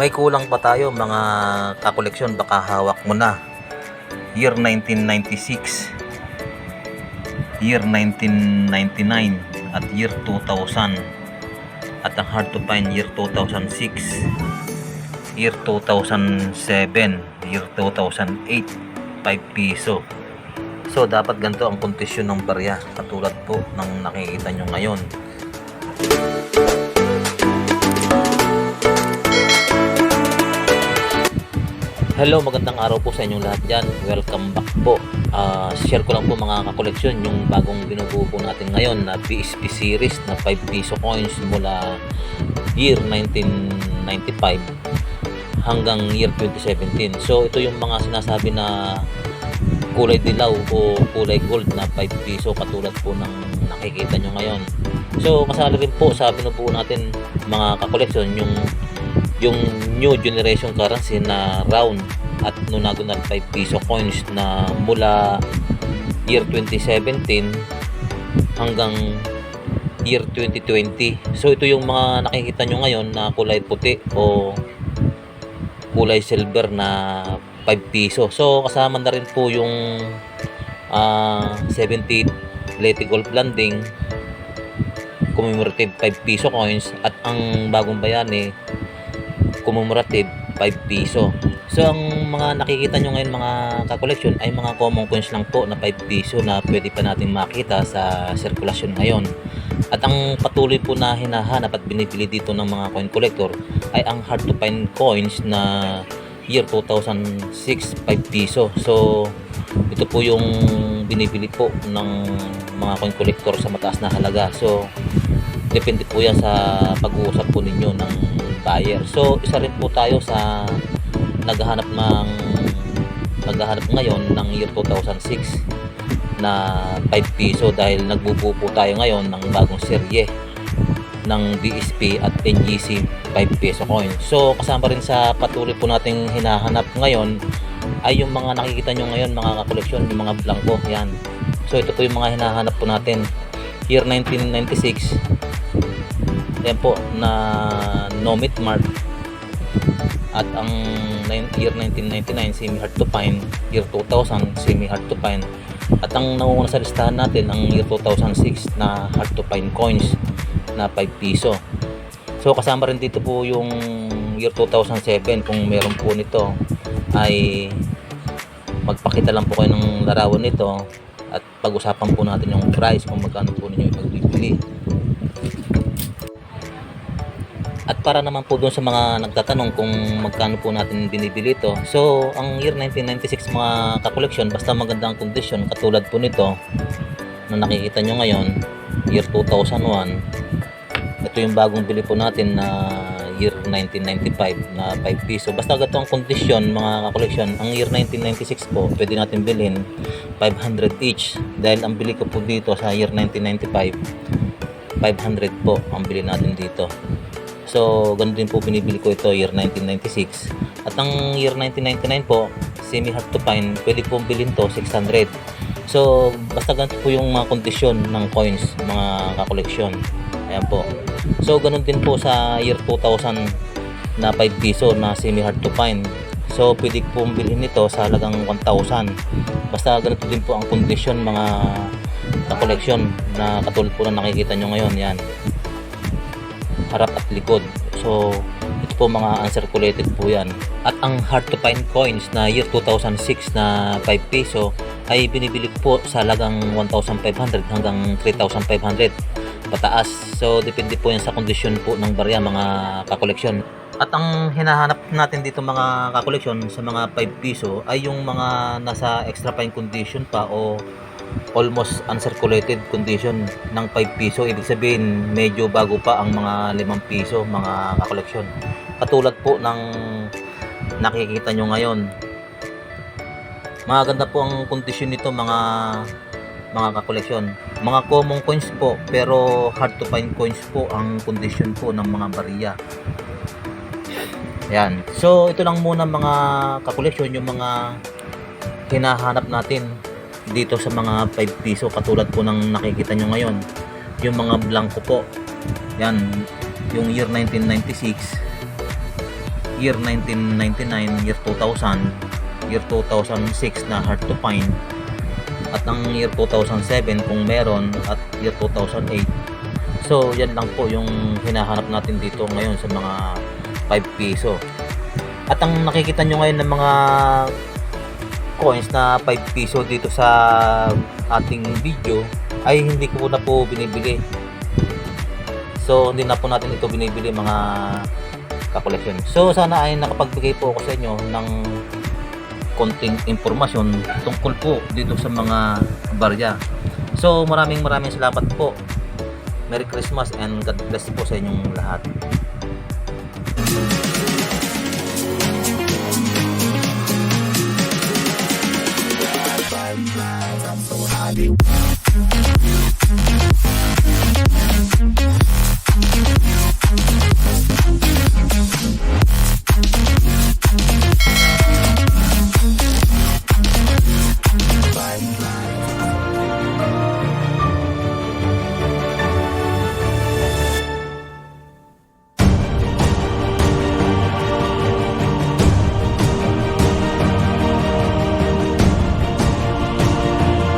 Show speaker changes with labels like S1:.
S1: May kulang pa tayo mga kakoleksyon baka hawak mo na. Year 1996, year 1999 at year 2000 at ang hard to find year 2006 year 2007 year 2008 5 piso. So dapat ganito ang kondisyon ng barya katulad po ng nakikita nyo ngayon Hello, magandang araw po sa inyong lahat dyan. Welcome back po. Ah, share ko lang po mga kakoleksyon yung bagong binubuo po natin ngayon na PSP series na 5 piso coins mula year 1995 hanggang year 2017. So ito yung mga sinasabi na kulay dilaw o kulay gold na 5 piso katulad po ng nakikita nyo ngayon. So kasali rin po sa binubuo natin mga kakoleksyon yung yung new generation currency na round at nonagonal 5 piso coins na mula year 2017 hanggang year 2020. So ito yung mga nakikita nyo ngayon na kulay puti o kulay silver na 5 piso. So kasama na rin po yung ah 70 Leti Gold Landing commemorative 5 piso coins at ang bagong bayani commemorative 5 piso. So ang mga nakikita nyo ngayon mga ka-collection ay mga common coins lang po na 5 piso na pwede pa natin makita sa sirkulasyon ngayon. At ang patuloy po na hinahanap at binibili dito ng mga coin collector ay ang hard to find coins na year 2006 5 piso. So ito po yung binibili po ng mga coin collector sa mataas na halaga. So depende po yan sa pag-uusap po ninyo ng buyer. So, isa rin po tayo sa naghahanap ng naghahanap ngayon ng year 2006 na 5 piso dahil nagbubuo po tayo ngayon ng bagong serye ng BSP at NGC 5 peso coin. So, kasama rin sa patuloy po nating hinahanap ngayon ay yung mga nakikita nyo ngayon mga kakoleksyon, yung mga blanco, yan. So, ito po yung mga hinahanap po natin. Year 1996, yan po na Nomit Mart at ang year 1999 semi hard to find year 2000 semi hard to find at ang naunguna sa listahan natin ang year 2006 na hard to find coins na 5 piso. So kasama rin dito po yung year 2007 kung meron po nito ay magpakita lang po kayo ng larawan nito. At pag-usapan po natin yung price kung magkano po ninyo ipagbibili At para naman po doon sa mga nagtatanong kung magkano po natin binibili ito. So, ang year 1996 mga kakoleksyon, basta magandang kondisyon katulad po nito na nakikita nyo ngayon, year 2001. Ito yung bagong bili po natin na year 1995 na 5 piso. Basta ganito ang kondisyon mga kakoleksyon. Ang year 1996 po, pwede natin bilhin 500 each. Dahil ang bili ko po dito sa year 1995, 500 po ang bili natin dito. So, ganun din po binibili ko ito year 1996. At ang year 1999 po, semi hard to find, pwede pong bilhin to 600. So, basta ganito po yung mga kondisyon ng coins, mga kakoleksyon. Ayan po. So, ganun din po sa year 2000 na 5 piso na semi hard to find. So, pwede pong bilhin ito sa halagang 1,000. Basta ganito din po ang kondisyon mga kakoleksyon na katulad po na nakikita nyo ngayon. Yan harap at likod. So, ito po mga uncirculated po yan. At ang hard to find coins na year 2006 na 5 peso ay binibili po sa halagang 1,500 hanggang 3,500 pataas. So, depende po yan sa kondisyon po ng barya mga kakoleksyon. At ang hinahanap natin dito mga kakoleksyon sa mga 5 piso ay yung mga nasa extra fine condition pa o almost uncirculated condition ng 5 piso. Ibig sabihin, medyo bago pa ang mga 5 piso, mga kakoleksyon. Katulad po ng nakikita nyo ngayon. Maganda po ang kondisyon nito mga mga kakoleksyon. Mga common coins po, pero hard to find coins po ang kondisyon po ng mga bariya. Yan. So, ito lang muna mga kakoleksyon, yung mga hinahanap natin dito sa mga 5 piso katulad po ng nakikita nyo ngayon yung mga blanco po yan yung year 1996 year 1999, year 2000, year 2006 na hard to find, at ang year 2007 kung meron, at year 2008. So, yan lang po yung hinahanap natin dito ngayon sa mga 5 piso. At ang nakikita nyo ngayon ng mga coins na 5 piso dito sa ating video ay hindi ko na po binibili. So, hindi na po natin ito binibili mga kakoleksyon. So, sana ay nakapagbigay po ako sa inyo ng konting impormasyon tungkol po dito sa mga barya. So, maraming maraming salamat po. Merry Christmas and God bless po sa inyong lahat.